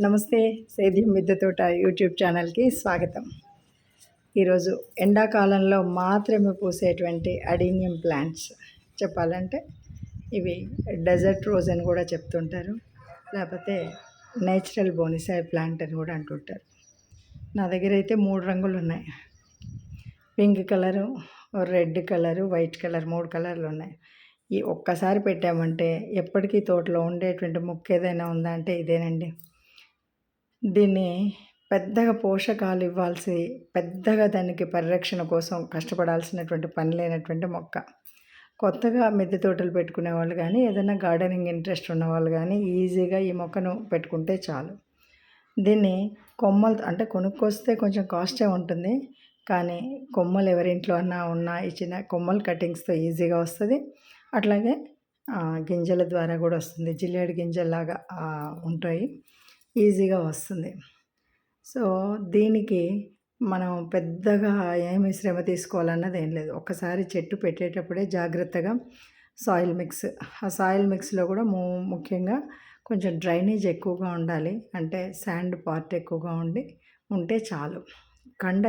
నమస్తే సేద్యం మిద్దె తోట యూట్యూబ్ ఛానల్కి స్వాగతం. ఈరోజు ఎండాకాలంలో మాత్రమే పూసేటువంటి అడీనియం ప్లాంట్స్. చెప్పాలంటే ఇవి డెజర్ట్ రోజ్ అని కూడా చెప్తుంటారు. లేకపోతే నేచురల్ బోనిసాయ్ ప్లాంట్ అని కూడా అంటుంటారు. నా దగ్గర అయితే మూడు రంగులు ఉన్నాయి. Pink colour red colour white colour మూడు కలర్లు ఉన్నాయి. ఈ ఒక్కసారి పెట్టామంటే ఎప్పటికీ తోటలో ఉండేటువంటి మొక్క ఏదైనా ఉందా అంటే ఇదేనండి. దీన్ని పెద్దగా పోషకాలు ఇవ్వాల్సి పెద్దగా దానికి పరిరక్షణ కోసం కష్టపడాల్సినటువంటి పని లేనటువంటి మొక్క. కొత్తగా మిద్దె తోటలు పెట్టుకునే వాళ్ళు కానీ ఏదైనా గార్డెనింగ్ ఇంట్రెస్ట్ ఉన్న వాళ్ళు కానీ ఈజీగా ఈ మొక్కను పెట్టుకుంటే చాలు. దీన్ని కొమ్మలు అంటే కొనుక్కొస్తే కొంచెం కాస్టే ఉంటుంది. కానీ కొమ్మలు ఎవరింట్లో అన్నా ఉన్నా ఇచ్చిన కొమ్మలు కటింగ్స్తో ఈజీగా వస్తుంది. అట్లాగే ఆ, గింజల ద్వారా కూడా వస్తుంది. జిల్లేడు గింజల్లాగా ఉంటాయి. ఈజీగా వస్తుంది. సో దీనికి మనం పెద్దగా ఏమి శ్రమ తీసుకోవాలన్నది ఏం లేదు. ఒక్కసారి చెట్టు పెట్టేటప్పుడే జాగ్రత్తగా సాయిల్ మిక్స్. ఆ సాయిల్ మిక్స్లో కూడా ము ముఖ్యంగా కొంచెం డ్రైనేజ్ ఎక్కువగా ఉండాలి. అంటే శాండ్ పార్ట్ ఎక్కువగా ఉండి ఉంటే చాలు. కండ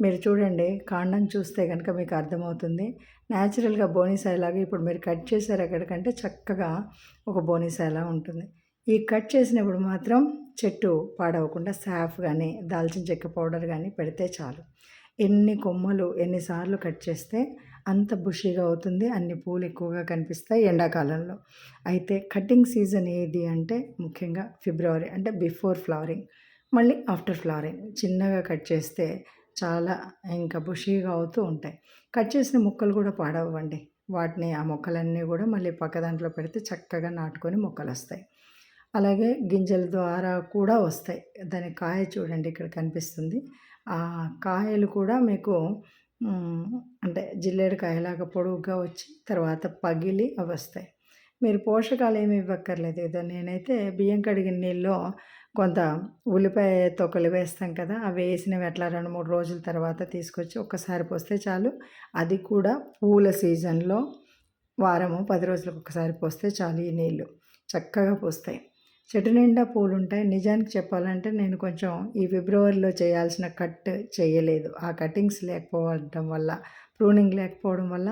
మీరు చూడండి కాండం చూస్తే కనుక మీకు అర్థమవుతుంది. న్యాచురల్గా బోనిసాయిలాగా ఇప్పుడు మీరు కట్ చేశారు ఎక్కడికంటే చక్కగా ఒక బోనిసాయిలా ఉంటుంది. ఈ కట్ చేసినప్పుడు మాత్రం చెట్టు పాడవకుండా సాఫ్ కానీ దాల్చిన చెక్క పౌడర్ కానీ పెడితే చాలు. ఎన్ని కొమ్మలు ఎన్నిసార్లు కట్ చేస్తే అంత బుషీగా అవుతుంది అన్ని పూలు ఎక్కువగా కనిపిస్తాయి ఎండాకాలంలో. అయితే కటింగ్ సీజన్ ఏది అంటే ముఖ్యంగా ఫిబ్రవరి అంటే బిఫోర్ ఫ్లవరింగ్. మళ్ళీ ఆఫ్టర్ ఫ్లవరింగ్. చిన్నగా కట్ చేస్తే చాలా ఇంకా బుషీగా అవుతూ ఉంటాయి. కట్ చేసిన ముక్కలు కూడా పాడవండి వాటిని ఆ మొక్కలన్నీ కూడా మళ్ళీ పక్క దాంట్లో పెడితే చక్కగా నాటుకొని మొక్కలు వస్తాయి అలాగే గింజల ద్వారా కూడా వస్తాయి. దాని కాయ చూడండి ఇక్కడ కనిపిస్తుంది. ఆ కాయలు కూడా మీకు అంటే జిల్లేడు కాయలాగా పొడవుగా వచ్చి తర్వాత పగిలి అవి వస్తాయి. మీరు పోషకాలు ఏమి ఇవ్వక్కర్లేదు. ఇదో నేనైతే బియ్యం కడిగిన నీళ్ళలో కొంత ఉల్లిపాయ తొక్కలు వేస్తాం కదా అవి వేసినవి ఎట్లా రెండు మూడు రోజుల తర్వాత తీసుకొచ్చి ఒక్కసారి పోస్తే చాలు. అది కూడా పూల సీజన్లో వారము పది రోజులకు ఒకసారి పోస్తే చాలు ఈ నీళ్ళు. చక్కగా పోస్తాయి. చెట్టు నిండా పూలు ఉంటాయి నిజానికి చెప్పాలంటే నేను కొంచెం ఈ ఫిబ్రవరిలో చేయాల్సిన కట్ చేయలేదు. ఆ కటింగ్స్ లేకపోవడం వల్ల ప్రూనింగ్ లేకపోవడం వల్ల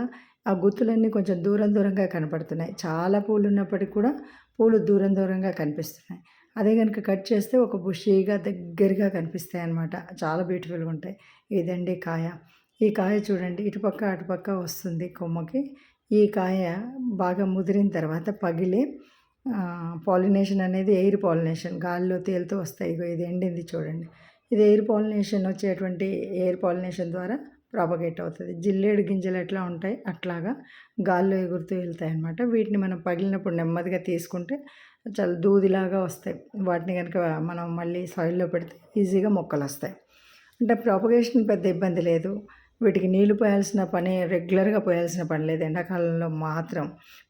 ఆ గుత్తులన్నీ కొంచెం దూరం దూరంగా కనపడుతున్నాయి. చాలా పూలు ఉన్నప్పటికీ కూడా పూలు దూరం దూరంగా కనిపిస్తున్నాయి. అదే కనుక కట్ చేస్తే ఒక బుషీగా దగ్గరగా కనిపిస్తాయి అన్నమాట. చాలా బ్యూటిఫుల్గా ఉంటాయి. ఇదండి కాయ. ఈ కాయ చూడండి. ఇటుపక్క అటుపక్క వస్తుంది కొమ్మకి. ఈ కాయ బాగా ముదిరిన తర్వాత పగిలి పాలినేషన్ అనేది ఎయిర్ పాలినేషన్ గాలిలో తేలుతూ వస్తాయి. ఇగో ఇది ఎండింది చూడండి. ఇది ఎయిర్ పాలినేషన్ వచ్చేటువంటి ఎయిర్ పాలినేషన్ ద్వారా ప్రాపగేట్ అవుతుంది. జిల్లేడు గింజలు ఎట్లా ఉంటాయి? అట్లాగా గాల్లో ఎగురుతూ వెళ్తాయి అన్నమాట. వీటిని మనం పగిలినప్పుడు నెమ్మదిగా తీసుకుంటే చాలా దూదిలాగా వస్తాయి. వాటిని కనుక మనం మళ్ళీ సాయిల్లో పెడితే ఈజీగా మొక్కలు వస్తాయి. అంటే ప్రాపగేషన్ పెద్ద ఇబ్బంది లేదు. వీటికి నీళ్ళు పోయాల్సిన పని రెగ్యులర్గా పోయాల్సిన పని లేదు. ఎండాకాలంలో మాత్రం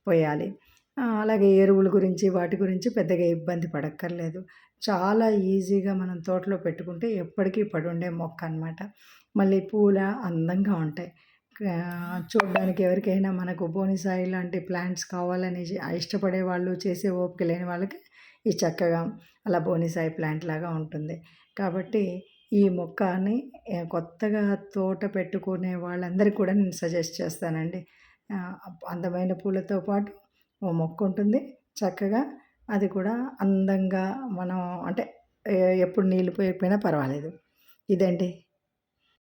పోయాలి. అలాగే ఎరువుల గురించి వాటి గురించి పెద్దగా ఇబ్బంది పడక్కర్లేదు. చాలా ఈజీగా మనం తోటలో పెట్టుకుంటే ఎప్పటికీ పడుండే మొక్క అనమాట మళ్ళీ పూల అందంగా ఉంటాయి. చూడడానికి ఎవరికైనా మనకు బోనిసాయి లాంటి ప్లాంట్స్ కావాలని ఇష్టపడే వాళ్ళు చేసే ఓపిక లేని వాళ్ళకి ఈ చక్కగా అలా బోనిసాయి ప్లాంట్ లాగా ఉంటుంది. కాబట్టి ఈ మొక్కని కొత్తగా తోట పెట్టుకునే వాళ్ళందరికీ కూడా నేను సజెస్ట్ చేస్తానండి. అందమైన పూలతో పాటు ఓ మొక్క ఉంటుంది. చక్కగా అది కూడా అందంగా మనం అంటే ఎప్పుడు నీళ్ళు పోయకపోయినా పర్వాలేదు. ఇదండి